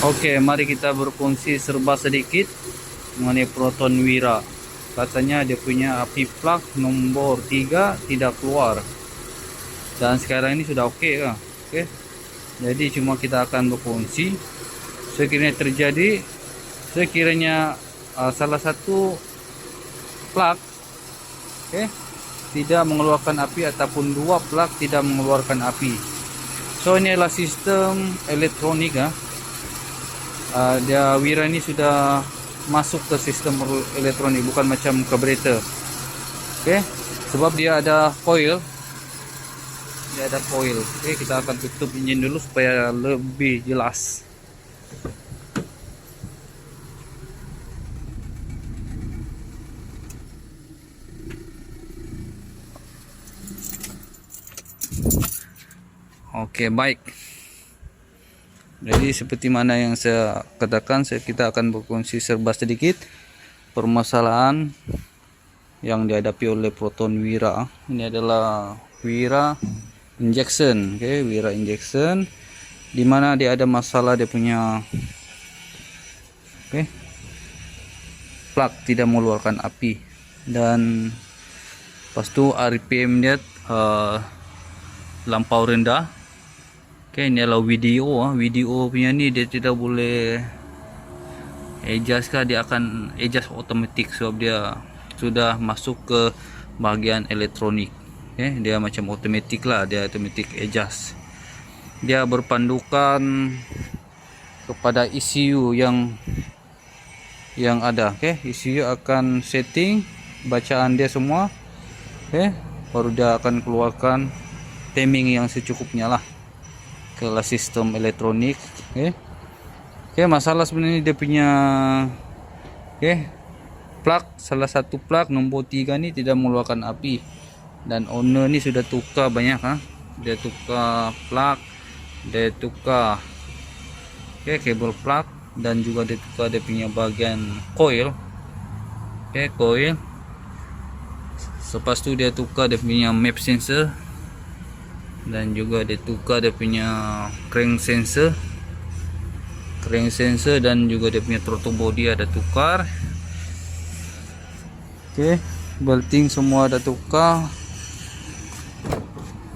Oke, mari kita berfungsi serba sedikit mengenai Proton Wira. Katanya dia punya api plug nombor 3 tidak keluar. Dan sekarang ini sudah oke kan? Oke. Jadi cuma kita akan berfungsi. Sekiranya terjadi, sekiranya uh, salah satu plug oke tidak mengeluarkan api ataupun dua plug tidak mengeluarkan api. So ini adalah sistem elektronik ya. Uh, dia Wira ini sudah masuk ke sistem elektronik bukan macam carburetor oke sebab dia ada coil dia ada coil oke kita akan tutup engine dulu supaya lebih jelas. Oke okay, baik jadi seperti mana yang saya katakan, saya kita akan berkongsi serba sedikit permasalahan yang dihadapi oleh Proton Wira. Ini adalah Wira injection, oke, okay, Wira injection di mana dia ada masalah dia punya oke. Okay, plug tidak mengeluarkan api dan pas tu RPM dia uh, lampau rendah Okay, ini adalah video ah. Video punya ni dia tidak boleh adjust kah dia akan adjust automatic sebab dia sudah masuk ke bahagian elektronik. Okay, dia macam automatic lah, dia automatic adjust. Dia berpandukan kepada ECU yang yang ada. Okay, ECU akan setting bacaan dia semua. Okay, baru dia akan keluarkan timing yang secukupnya lah kelas sistem elektronik oke. Okay. okay, masalah sebenarnya dia punya oke. Okay, plug salah satu plug nombor 3 ini tidak mengeluarkan api. Dan owner ini sudah tukar banyak ha. Dia tukar plug dia tukar oke okay, kabel plug dan juga dia tukar dia punya bagian coil oke okay, coil. Lepas tu dia tukar dia punya map sensor dan juga dia tukar dia punya crank sensor. Crank sensor dan juga dia punya throttle body ada tukar. Ok belting semua ada tukar.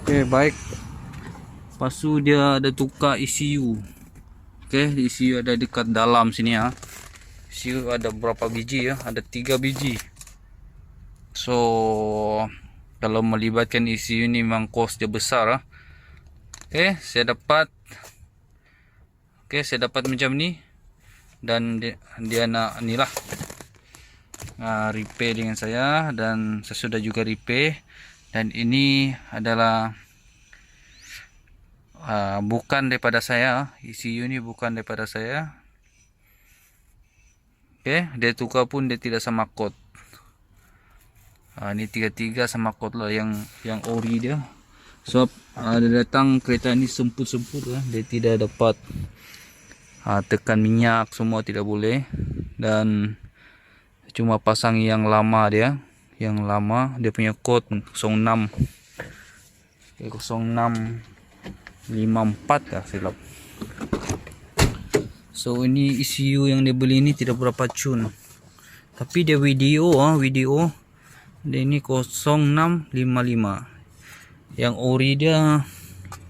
Ok baik. Lepas tu dia ada tukar ECU ok ECU ada dekat dalam sini ya ECU ada berapa biji ya ada tiga biji. So kalau melibatkan ECU ni memang kos dia besar ah. Okey, saya dapat Okey, saya dapat macam ni. Dan dia, dia nak inilah uh, repair dengan saya dan saya sudah juga repair. Dan ini adalah uh, bukan daripada saya ECU ni bukan daripada saya. Okey, dia tukar pun dia tidak sama kod Ha, ni tiga-tiga sama kot lah yang yang ori dia. Sebab so, dia datang kereta ni semput-semput lah. Dia tidak dapat ha, tekan minyak semua tidak boleh. Dan cuma pasang yang lama dia. Yang lama dia punya kod 06. Okay, 0654 lah silap. So ini ECU yang dia beli ni tidak berapa cun. Tapi dia video ah video ini 0655 yang ori dia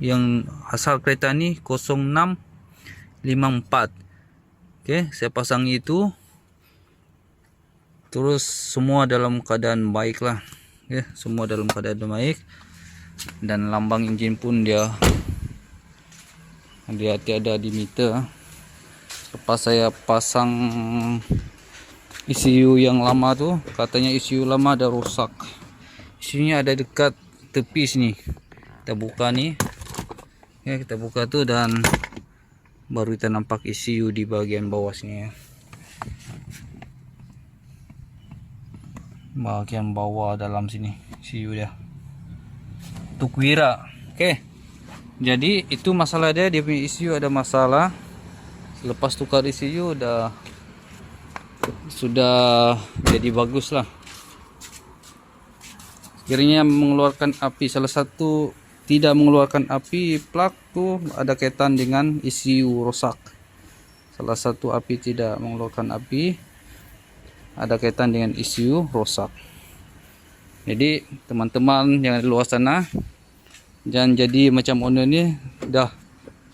yang asal kereta ni 0654 ok saya pasang itu. Terus semua dalam keadaan baik lah. Ok semua dalam keadaan baik. Dan lambang enjin pun dia dia tiada di meter. Lepas saya pasang ECU yang lama tu katanya ECU lama ada rosak. ECU nya ada dekat tepi sini. Kita buka ni. Ya kita buka tu dan baru kita nampak ECU di bagian bawah sini ya. Bagian bawah dalam sini ECU dia. Untuk wira. Oke. Jadi itu masalah dia. Punya ECU ada masalah. Lepas tukar ECU udah sudah jadi bagus lah. Kirinya mengeluarkan api salah satu tidak mengeluarkan api plug tuh ada kaitan dengan ECU rusak. Salah satu api tidak mengeluarkan api ada kaitan dengan isu rosak jadi teman-teman yang di luar sana jangan jadi macam owner ni dah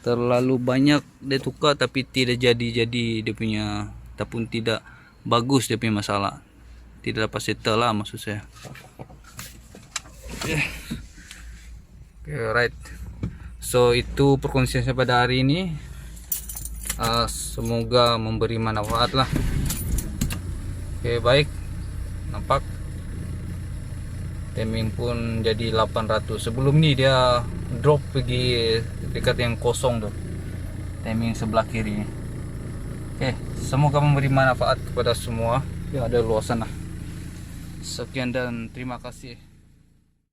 terlalu banyak dia tukar tapi tidak jadi jadi dia punya ataupun tidak bagus dia punya masalah. Tidak dapat settle lah maksud saya. Okay. okay, right so itu perkongsian saya pada hari ini. Ah, semoga memberi manfaat lah. Oke baik. Nampak? Timing pun jadi 800 sebelum ni dia drop pergi dekat yang kosong tuh timing sebelah kiri Oke semoga memberi manfaat kepada semua. Yang ada sana sekian dan terima kasih